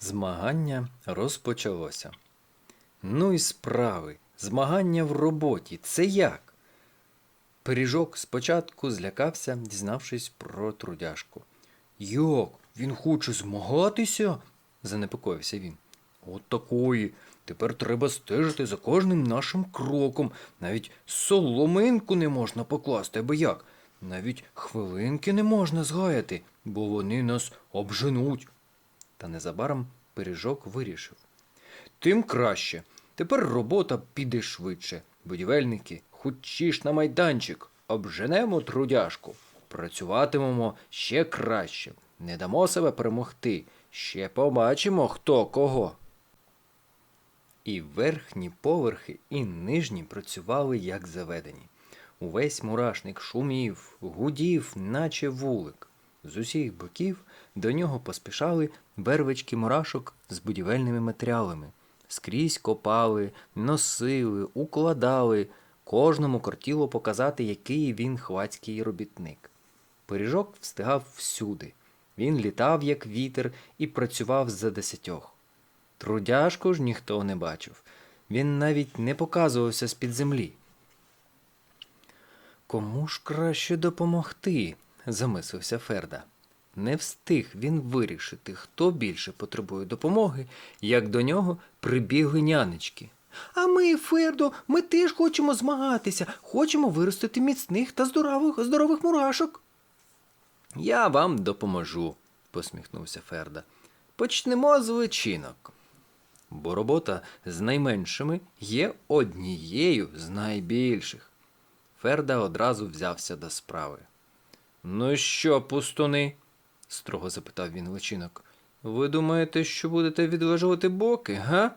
Змагання розпочалося. Ну і справи, змагання в роботі. Це як? Пиріжок спочатку злякався, дізнавшись про трудяжку. Як? Він хоче змагатися? занепокоївся він. От такої. Тепер треба стежити за кожним нашим кроком. Навіть соломинку не можна покласти, аби як. Навіть хвилинки не можна згаяти, бо вони нас обженуть. Та незабаром пиріжок вирішив. Тим краще. Тепер робота піде швидше. Будівельники, хутчіш на майданчик, обженемо трудяжку, працюватимемо ще краще, не дамо себе перемогти, ще побачимо, хто кого. І верхні поверхи, і нижні працювали як заведені. Увесь мурашник шумів, гудів, наче вулик. З усіх боків до нього поспішали бервички мурашок з будівельними матеріалами. Скрізь копали, носили, укладали, кожному кортіло показати, який він хвацький робітник. Пиріжок встигав всюди. Він літав, як вітер, і працював за десятьох. Трудяжку ж ніхто не бачив. Він навіть не показувався з-під землі. Кому ж краще допомогти? Замислився Ферда. Не встиг він вирішити, хто більше потребує допомоги, як до нього прибігли нянечки. А ми, Фердо, ми теж хочемо змагатися, хочемо виростити міцних та здорових, здорових мурашок. Я вам допоможу, посміхнувся Ферда. Почнемо з личинок. Бо робота з найменшими є однією з найбільших. Ферда одразу взявся до справи. Ну що, пустуни? строго запитав він личинок. Ви думаєте, що будете відважувати боки, га?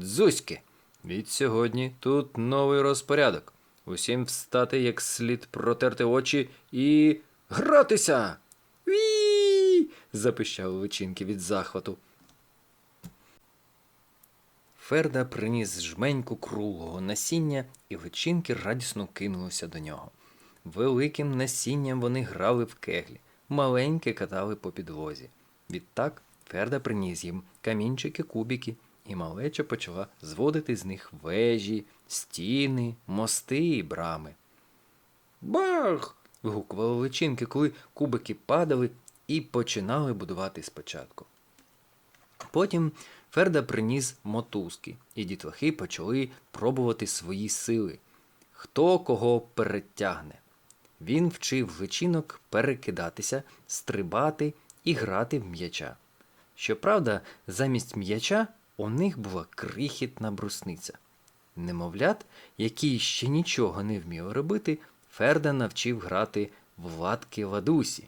Дзузьки. Від сьогодні тут новий розпорядок. Усім встати як слід протерти очі і гратися. Ві. запищали личинки від захвату. Ферда приніс жменьку круглого насіння, і личинки радісно кинулися до нього. Великим насінням вони грали в кеглі, маленьке катали по підлозі. Відтак Ферда приніс їм камінчики, кубики, і малеча почала зводити з них вежі, стіни, мости і брами. Бах! вигукували личинки, коли кубики падали і починали будувати спочатку. Потім Ферда приніс мотузки, і дітлахи почали пробувати свої сили. Хто кого перетягне. Він вчив личинок перекидатися, стрибати і грати в м'яча. Щоправда, замість м'яча у них була крихітна брусниця. Немовлят, які ще нічого не вміли робити, Ферда навчив грати в ладки ладусі.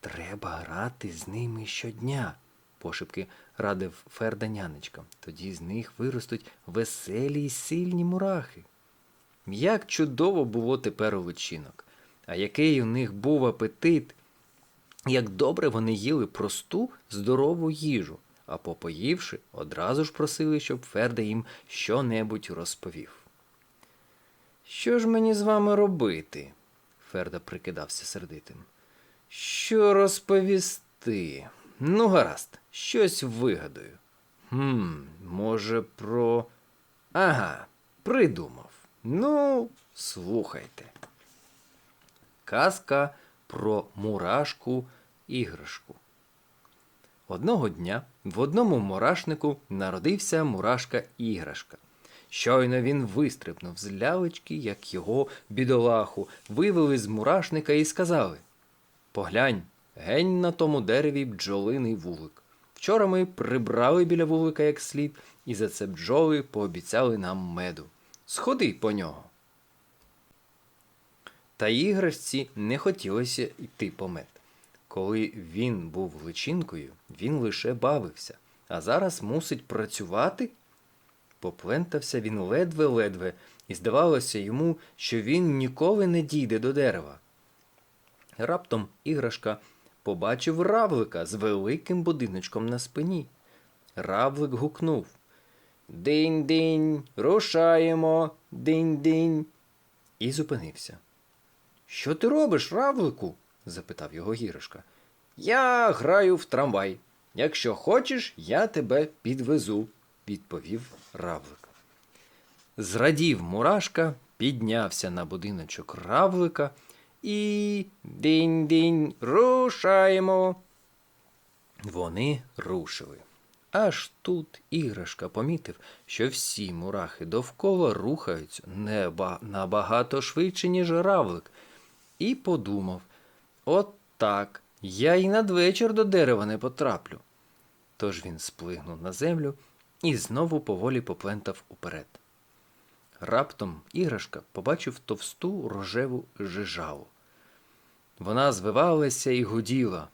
Треба грати з ними щодня, пошепки радив Ферда нянечкам. Тоді з них виростуть веселі й сильні мурахи. Як чудово було тепер у личинок, а який у них був апетит, як добре вони їли просту, здорову їжу, а попоївши, одразу ж просили, щоб Ферда їм що-небудь розповів. Що ж мені з вами робити? Ферда прикидався сердитим. Що розповісти? Ну, гаразд, щось вигадаю. Хм, може, про. Ага, придумав. Ну, слухайте. Казка про мурашку іграшку. Одного дня в одному мурашнику народився мурашка іграшка. Щойно він вистрибнув з лялечки, як його бідолаху, вивели з мурашника і сказали Поглянь, гень на тому дереві бджолиний вулик. Вчора ми прибрали біля вулика як слід, і за це бджоли пообіцяли нам меду. Сходи по нього. Та іграшці не хотілося йти по мед. Коли він був личинкою, він лише бавився, а зараз мусить працювати. Поплентався він ледве-ледве, і здавалося йому, що він ніколи не дійде до дерева. Раптом іграшка побачив равлика з великим будиночком на спині. Равлик гукнув Динь-динь, рушаємо, динь-динь. І зупинився. Що ти робиш, равлику? запитав його гірашка. Я граю в трамвай, Якщо хочеш, я тебе підвезу, відповів равлик. Зрадів мурашка, піднявся на будиночок равлика і динь-динь, рушаємо. Вони рушили. Аж тут іграшка помітив, що всі мурахи довкола рухаються неба набагато швидше, ніж равлик, і подумав: от так, я й надвечір до дерева не потраплю. Тож він сплигнув на землю і знову поволі поплентав уперед. Раптом іграшка побачив товсту рожеву жижалу. Вона звивалася і гуділа.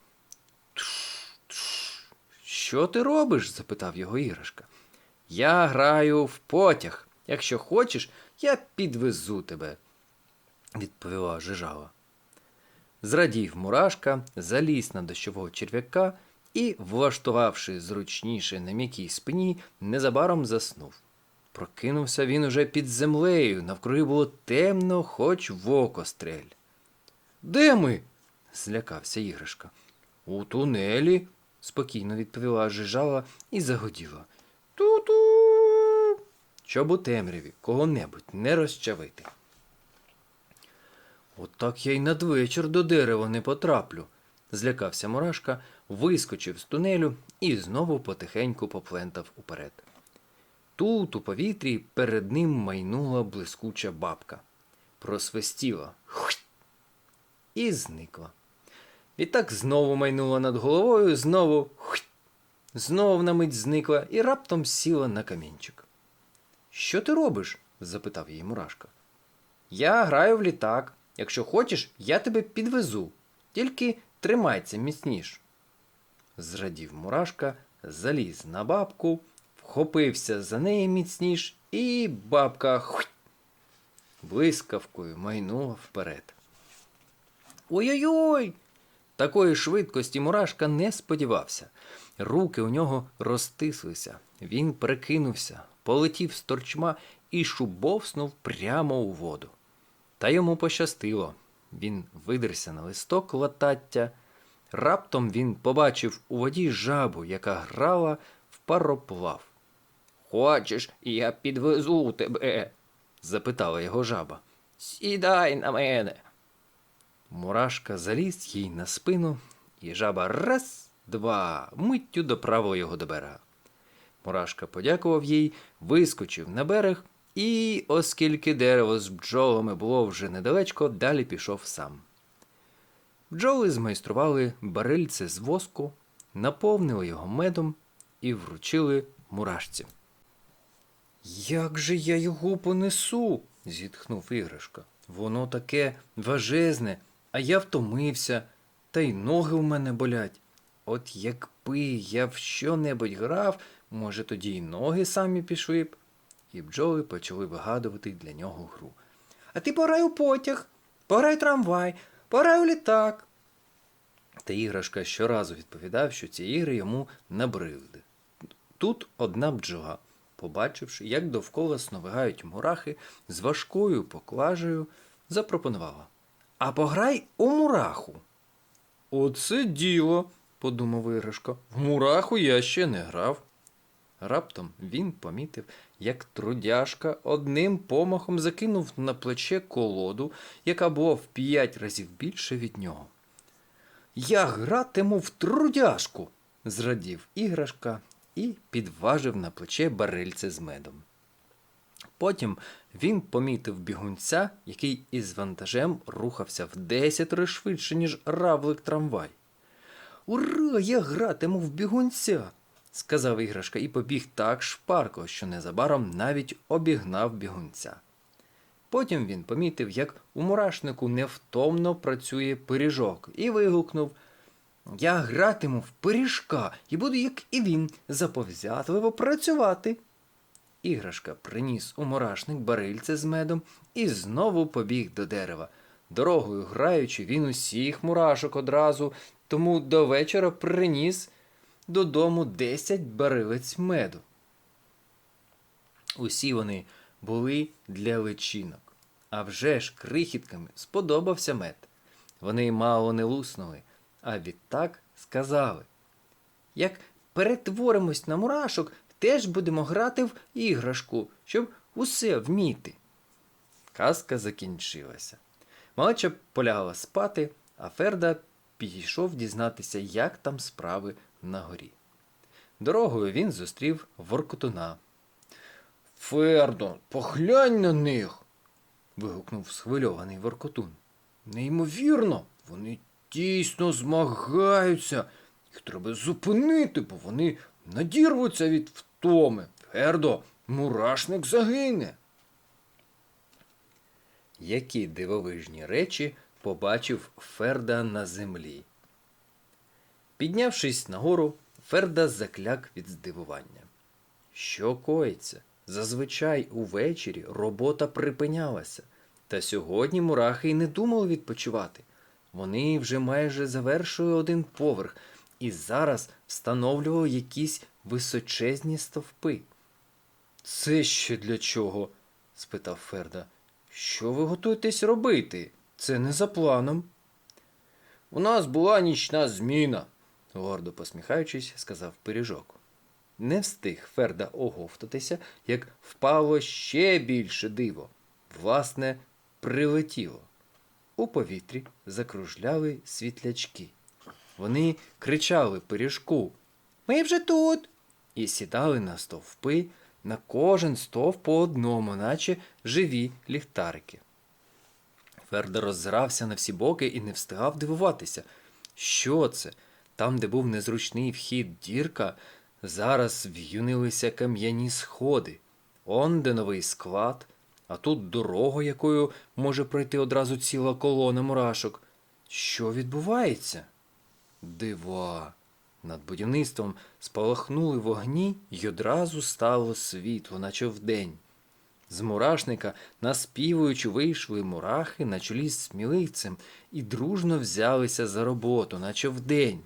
Що ти робиш? запитав його іграшка. Я граю в потяг. Якщо хочеш, я підвезу тебе, відповіла жижала. Зрадів мурашка, заліз на дощового черв'яка і, влаштувавши зручніше на м'якій спині, незабаром заснув. Прокинувся він уже під землею, навкруги було темно, хоч в око стрель. Де ми? злякався іграшка. У тунелі, спокійно відповіла жижала і загоділа. Ту-ту. Щоб у темряві кого-небудь не розчавити. Отак я й надвечір до дерева не потраплю, злякався Мурашка, вискочив з тунелю і знову потихеньку поплентав уперед. Тут, у повітрі, перед ним майнула блискуча бабка. Просвистіла і зникла. Відтак знову майнула над головою, знову «Хусь!» знов на мить зникла і раптом сіла на камінчик. Що ти робиш? запитав її Мурашка. Я граю в літак. Якщо хочеш, я тебе підвезу. Тільки тримайся міцніш. Зрадів Мурашка, заліз на бабку, вхопився за неї міцніш, і бабка хуй, блискавкою майнула вперед. Ой-ой-ой! Такої швидкості Мурашка не сподівався. Руки у нього розтислися. Він прикинувся, полетів з торчма і шубовснув прямо у воду. Та йому пощастило. Він видерся на листок латаття. Раптом він побачив у воді жабу, яка грала в пароплав. Хочеш, я підвезу тебе? запитала його жаба. Сідай на мене. Мурашка заліз їй на спину, і жаба раз, два, миттю доправила його до берега. Мурашка подякував їй, вискочив на берег і, оскільки дерево з бджолами було вже недалечко, далі пішов сам. Бджоли змайстрували барильце з воску, наповнили його медом і вручили мурашці. Як же я його понесу? зітхнув іграшка. Воно таке важезне, а я втомився, та й ноги в мене болять. От якби я в що-небудь грав, може, тоді й ноги самі пішли б. І бджоли почали вигадувати для нього гру. А ти пограй у потяг, пограй у трамвай, пограй у літак. Та іграшка щоразу відповідав, що ці ігри йому набридли. Тут одна бджола, побачивши, як довкола сновигають мурахи з важкою поклажею, запропонувала. А пограй у мураху. Оце діло, подумав Іграшка. В мураху я ще не грав. Раптом він помітив, як трудяшка одним помахом закинув на плече колоду, яка була в п'ять разів більше від нього. Я гратиму в трудяшку, зрадів іграшка і підважив на плече барильце з медом. Потім він помітив бігунця, який із вантажем рухався в десятеро швидше, ніж равлик трамвай. Ура, я гратиму в бігунця, сказав іграшка і побіг так шпарко, що незабаром навіть обігнав бігунця. Потім він помітив, як у мурашнику невтомно працює пиріжок, і вигукнув Я гратиму в пиріжка і буду, як і він, заповзятливо працювати. Іграшка приніс у мурашник барильце з медом і знову побіг до дерева. Дорогою граючи, він усіх мурашок одразу, тому до вечора приніс додому десять барилець меду. Усі вони були для личинок, а вже ж крихітками сподобався мед. Вони мало не луснули, а відтак сказали. Як перетворимось на мурашок, теж будемо грати в іграшку, щоб усе вміти. Казка закінчилася. Малеча полягала спати, а Ферда підійшов дізнатися, як там справи на горі. Дорогою він зустрів воркотуна. Фердо, поглянь на них. вигукнув схвильований воркотун. Неймовірно, вони дійсно змагаються. Їх треба зупинити, бо вони надірвуться від втоми. Фердо, мурашник загине. Які дивовижні речі побачив Ферда на землі. Піднявшись нагору, Ферда закляк від здивування. Що коїться? Зазвичай увечері робота припинялася, та сьогодні мурахи й не думали відпочивати. Вони вже майже завершили один поверх і зараз встановлювали якісь височезні стовпи. Це ще для чого? спитав Ферда. Що ви готуєтесь робити? Це не за планом. У нас була нічна зміна, гордо посміхаючись, сказав пиріжок. Не встиг Ферда оговтатися, як впало ще більше диво. Власне, прилетіло. У повітрі закружляли світлячки. Вони кричали пиріжку Ми вже тут. І сідали на стовпи, на кожен стовп по одному, наче живі ліхтарики. Ферда роззирався на всі боки і не встигав дивуватися. Що це? Там, де був незручний вхід дірка, зараз в'юнилися кам'яні сходи. Он де новий склад, а тут дорога, якою може пройти одразу ціла колона мурашок. Що відбувається? Дива. Над будівництвом спалахнули вогні й одразу стало світло, наче вдень. З мурашника, наспівуючи, вийшли мурахи на чолі з сміливцем і дружно взялися за роботу, наче вдень.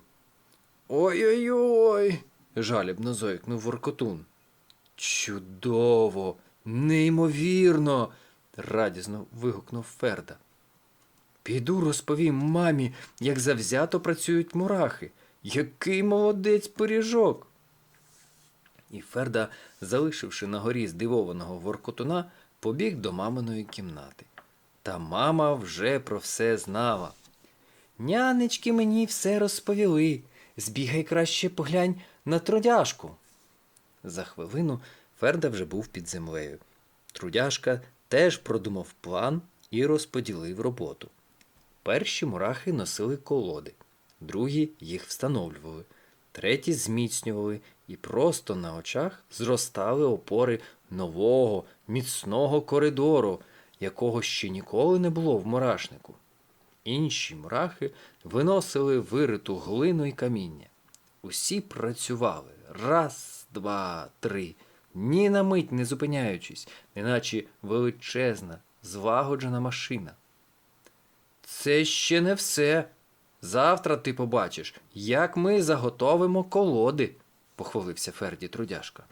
Ой-ой-ой. жалібно зойкнув воркотун. Чудово, неймовірно. радісно вигукнув Ферда. Піду розповім мамі, як завзято працюють мурахи. Який молодець пиріжок. І Ферда, залишивши на горі здивованого воркотуна, побіг до маминої кімнати. Та мама вже про все знала. Нянечки мені все розповіли. Збігай краще поглянь на трудяшку. За хвилину Ферда вже був під землею. Трудяшка теж продумав план і розподілив роботу. Перші мурахи носили колоди, другі їх встановлювали, треті зміцнювали і просто на очах зростали опори нового, міцного коридору, якого ще ніколи не було в мурашнику. Інші мурахи виносили вириту глину і каміння. Усі працювали раз, два, три, ні на мить не зупиняючись, неначе величезна, звагоджена машина. Це ще не все. Завтра ти побачиш, як ми заготовимо колоди, похвалився Ферді Трудяшка.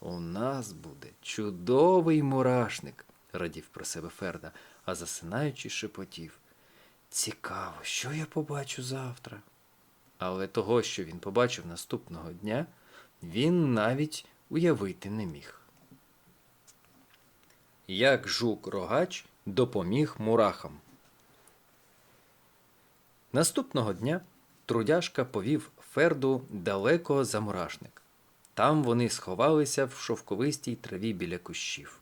У нас буде чудовий мурашник, радів про себе Ферда, а засинаючи шепотів. Цікаво, що я побачу завтра. Але того, що він побачив наступного дня, він навіть уявити не міг. Як жук рогач допоміг мурахам. Наступного дня трудяшка повів Ферду далеко за мурашник. Там вони сховалися в шовковистій траві біля кущів.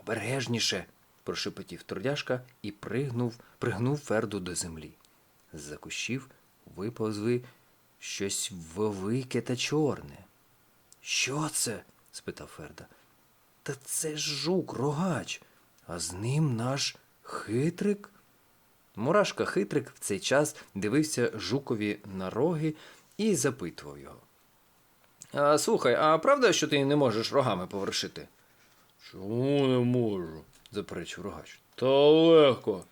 Обережніше, прошепотів трудяшка і пригнув, пригнув Ферду до землі. З-за кущів виповзли щось велике та чорне. Що це? спитав Ферда. Та це ж жук, рогач, а з ним наш хитрик. Мурашка хитрик в цей час дивився жукові на роги і запитував його. А, слухай, а правда, що ти не можеш рогами повершити? Чому не можу? заперечив рогач. Та легко.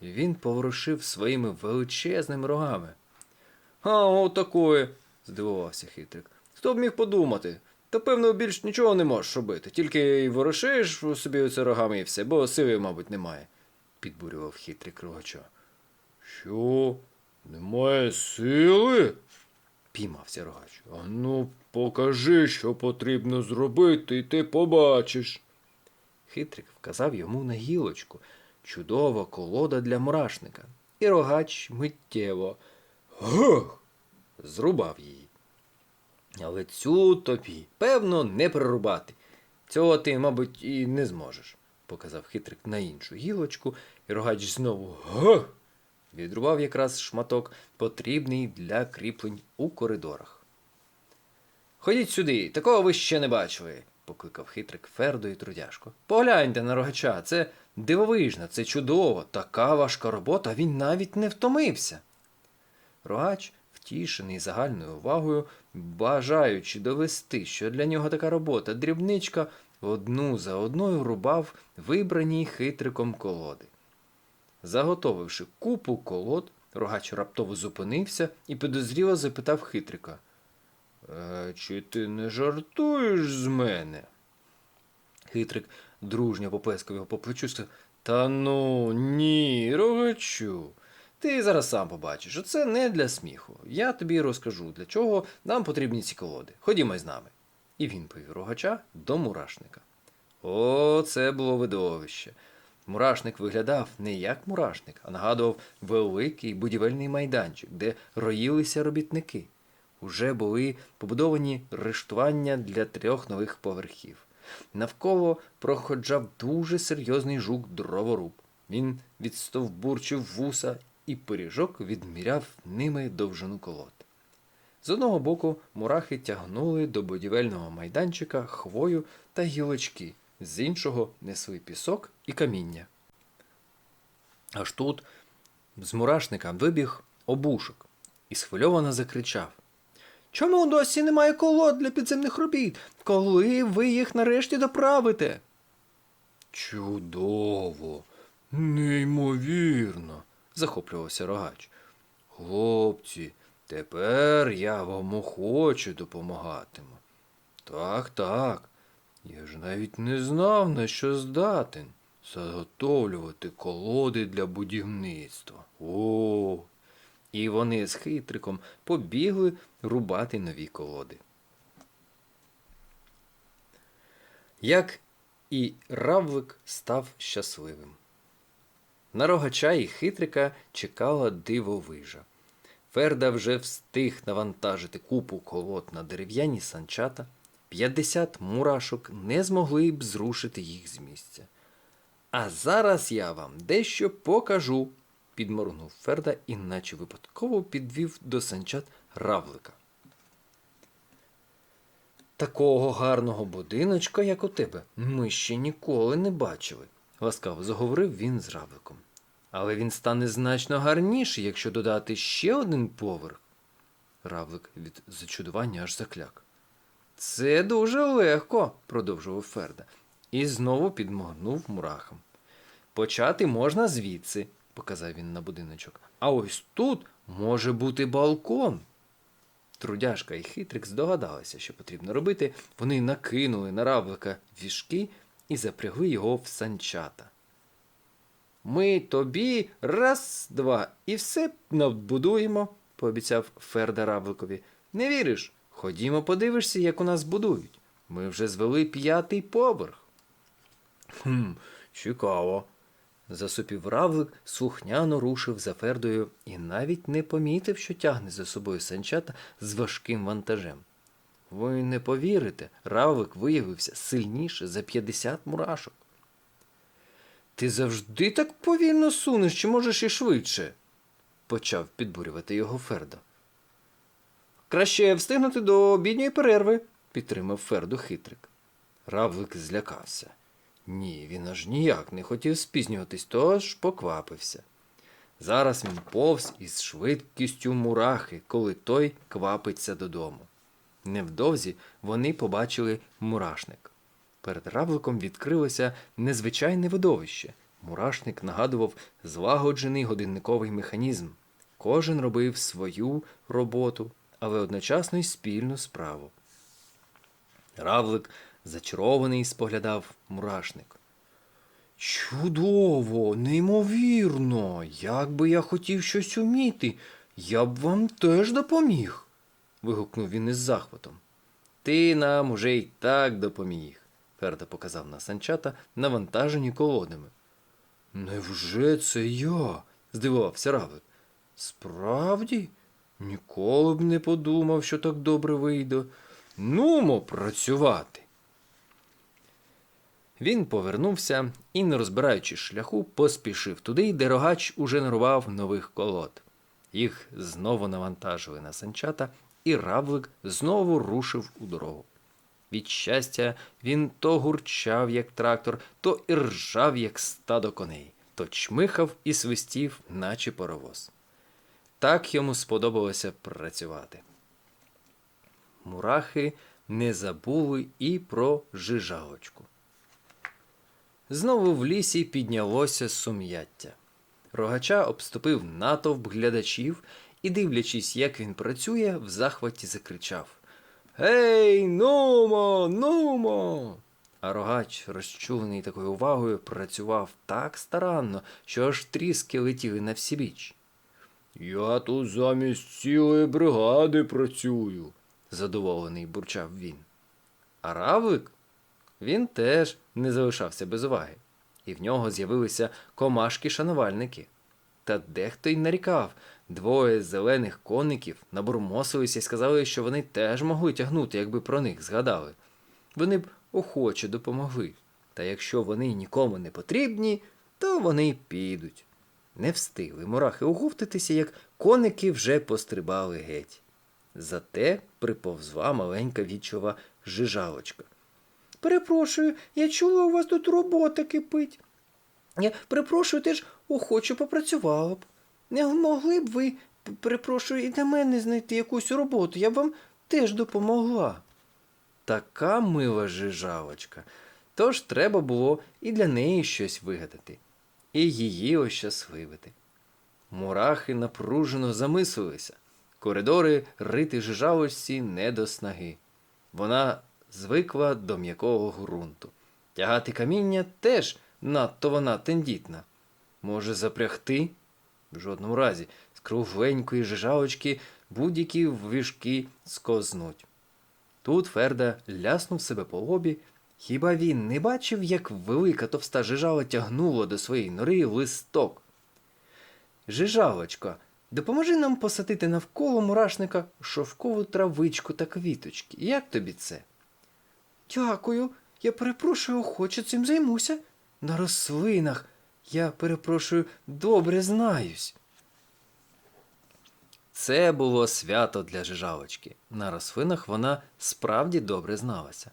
І він поворушив своїми величезними рогами. А, отакої, здивувався хитрик. Хто б міг подумати? Та певно більш нічого не можеш робити, тільки й ворушиш собі оце рогами і все, бо сили, мабуть, немає, підбурював хитрик рогача. Що? Немає сили? Піймався рогач. А ну, покажи, що потрібно зробити, і ти побачиш. Хитрик вказав йому на гілочку. Чудова колода для мурашника. І рогач миттєво Гах! зрубав її. Але цю тобі, певно, не прорубати. Цього ти, мабуть, і не зможеш, показав хитрик на іншу гілочку, і рогач знову Гах! відрубав якраз шматок, потрібний для кріплень у коридорах. Ходіть сюди, такого ви ще не бачили, покликав хитрик Фердо і трудяшко. Погляньте на рогача, це дивовижно, це чудово, така важка робота, він навіть не втомився. Рогач, втішений загальною увагою, бажаючи довести, що для нього така робота дрібничка, одну за одною рубав вибрані хитриком колоди. Заготовивши купу колод, рогач раптово зупинився і підозріло запитав хитрика. «Е, чи ти не жартуєш з мене? Хитрик дружньо поплескав його по плечу сказав, Та ну, ні, рогачу. Ти зараз сам побачиш, що це не для сміху. Я тобі розкажу, для чого нам потрібні ці колоди. Ходімо з нами. І він повів рогача до мурашника. О, це було видовище. Мурашник виглядав не як мурашник, а нагадував великий будівельний майданчик, де роїлися робітники. Уже були побудовані рештування для трьох нових поверхів. Навколо проходжав дуже серйозний жук дроворуб. Він відстовбурчив вуса і пиріжок відміряв ними довжину колод. З одного боку мурахи тягнули до будівельного майданчика хвою та гілочки, з іншого несли пісок і каміння. Аж тут з мурашника вибіг обушок і схвильовано закричав. Чому досі немає колод для підземних робіт? Коли ви їх нарешті доправите? Чудово, неймовірно. захоплювався рогач. Хлопці, тепер я вам охоче допомагатиму. Так, так. Я ж навіть не знав, на що здатен заготовлювати колоди для будівництва. О, І вони з хитриком побігли рубати нові колоди. Як і равлик став щасливим. На рогача і хитрика чекала дивовижа. Ферда вже встиг навантажити купу колод на дерев'яні санчата, 50 мурашок не змогли б зрушити їх з місця. А зараз я вам дещо покажу, підморгнув Ферда і наче випадково підвів до санчат равлика. Такого гарного будиночка, як у тебе, ми ще ніколи не бачили, ласкаво заговорив він з равликом. Але він стане значно гарніший, якщо додати ще один поверх. Равлик від зачудування аж закляк. Це дуже легко, продовжував Ферда, і знову підмогнув мурахам. Почати можна звідси, показав він на будиночок. А ось тут може бути балкон. Трудяшка і хитрик здогадалися, що потрібно робити. Вони накинули на равлика віжки і запрягли його в санчата. Ми тобі раз, два і все надбудуємо, пообіцяв Ферда равликові. Не віриш? Ходімо, подивишся, як у нас будують. Ми вже звели п'ятий поверх. Хм, цікаво. Засупів равлик, слухняно рушив за Фердою і навіть не помітив, що тягне за собою санчата з важким вантажем. Ви не повірите, равлик виявився сильніше за 50 мурашок. Ти завжди так повільно сунеш, чи можеш і швидше? почав підбурювати його Фердо. Краще встигнути до обідньої перерви, підтримав Ферду хитрик. Равлик злякався. Ні, він аж ніяк не хотів спізнюватись, тож поквапився. Зараз він повз із швидкістю мурахи, коли той квапиться додому. Невдовзі вони побачили мурашник. Перед равликом відкрилося незвичайне видовище. Мурашник нагадував злагоджений годинниковий механізм. Кожен робив свою роботу, але одночасно й спільну справу. Равлик зачарований споглядав мурашник. Чудово, неймовірно. Як би я хотів щось уміти, я б вам теж допоміг. вигукнув він із захватом. Ти нам уже й так допоміг, Ферда показав на санчата, навантажені колодами. Невже це я? здивувався Равлик. Справді? Ніколи б не подумав, що так добре вийде. Нумо працювати. Він повернувся і, не розбираючи шляху, поспішив туди, де рогач уже нарував нових колод. Їх знову навантажили на санчата, і равлик знову рушив у дорогу. Від щастя, він то гурчав, як трактор, то і ржав, як стадо коней, то чмихав і свистів, наче паровоз. Так йому сподобалося працювати. Мурахи не забули і про жижалочку. Знову в лісі піднялося сум'яття. Рогача обступив натовп глядачів і, дивлячись, як він працює, в захваті закричав Гей, нумо, нумо. А рогач, розчулений такою увагою, працював так старанно, що аж тріски летіли на всі біч. Я тут замість цілої бригади працюю. задоволений бурчав він. А равлик? Він теж не залишався без уваги, і в нього з'явилися комашки-шанувальники. Та дехто й нарікав, двоє зелених коників набурмосилися і сказали, що вони теж могли тягнути, якби про них згадали. Вони б охоче допомогли. Та якщо вони нікому не потрібні, то вони й підуть. Не встигли мурахи оговтатися, як коники вже пострибали геть. Зате приповзла маленька вічова жижалочка. Перепрошую, я чула, у вас тут робота кипить. Я перепрошую, теж охоче попрацювала б. Не могли б ви, перепрошую, і для мене знайти якусь роботу, я б вам теж допомогла. Така мила жижалочка. Тож треба було і для неї щось вигадати, і її ощасливити. Мурахи напружено замислилися. Коридори рити жижалочці не до снаги. Вона звикла до м'якого ґрунту. Тягати каміння теж надто вона тендітна. Може запрягти? В жодному разі, з кругленької жижалочки будь-які вишки скознуть. Тут Ферда ляснув себе по лобі. Хіба він не бачив, як велика товста жижала тягнула до своєї нори листок? Жижалочко, допоможи нам посадити навколо мурашника шовкову травичку та квіточки. Як тобі це? Дякую. Я перепрошую, охоче цим займуся. На рослинах. Я перепрошую, добре знаюсь. Це було свято для жижалочки. На рослинах вона справді добре зналася.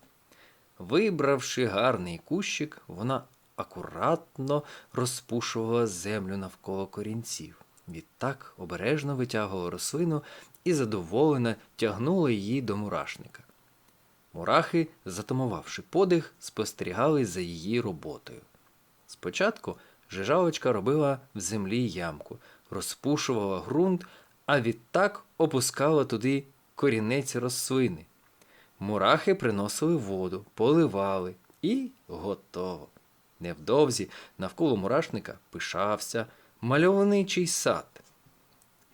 Вибравши гарний кущик, вона акуратно розпушувала землю навколо корінців. Відтак обережно витягувала рослину і задоволено тягнула її до мурашника. Мурахи, затамувавши подих, спостерігали за її роботою. Спочатку жижалочка робила в землі ямку, розпушувала ґрунт, а відтак опускала туди корінець рослини. Мурахи приносили воду, поливали і готово. Невдовзі навколо мурашника пишався мальовничий сад.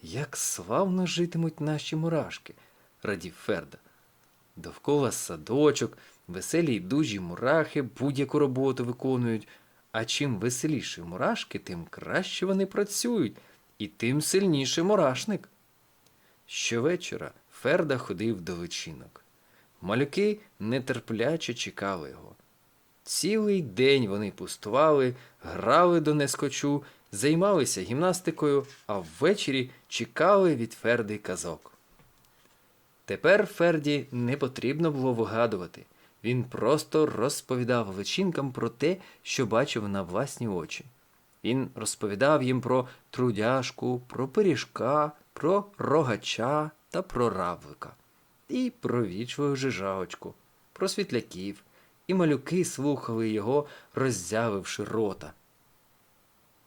Як славно житимуть наші мурашки, радів Ферда. Довкола садочок, веселі й дужі мурахи будь-яку роботу виконують, а чим веселіші мурашки, тим краще вони працюють, і тим сильніше мурашник. Щовечора Ферда ходив до личинок. Малюки нетерпляче чекали його. Цілий день вони пустували, грали до нескочу, займалися гімнастикою, а ввечері чекали від Ферди казок. Тепер Ферді не потрібно було вигадувати. Він просто розповідав личинкам про те, що бачив на власні очі. Він розповідав їм про трудяшку, про пиріжка, про рогача та про равлика, і про вічливу жижавочку, про світляків, і малюки слухали його, роззявивши рота.